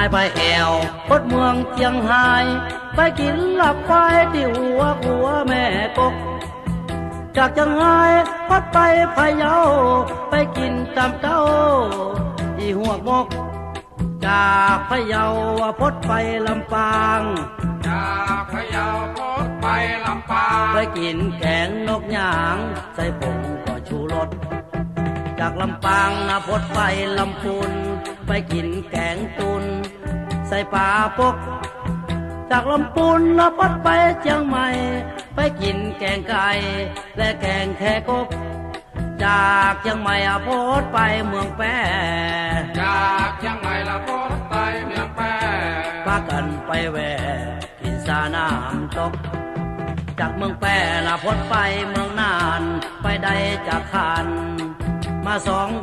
หายไปแอวพดเมืองเจียงไฮ้ไปกินหลับไฟที่หัวหัวแม่กก จากจังไห้พัดไปพะเยาไปกินตามเต้าอีหัวมก จากพะเยาพดไปลำปางจากพะเยาโพดไปลำปาง ไปกินแกงนกหยางใส่ผงก็ชูรสจากลำปางนะพดไปลำพูนไปกินแกงตุน ใส่ปลาปก จากลำปูนนะพดไปเชียงใหม่ ไปกินแกงไก่และแกงแคกบ จากเชียงใหม่อะโพดไปเมืองแปรจากเชียังใหม่ละโพดไปเมืองแพร่พากันไปแหวะกินสาน้ำตกจากเมืองแปรนะพดไปเมืองนาน ไปได้จากคานมาสอง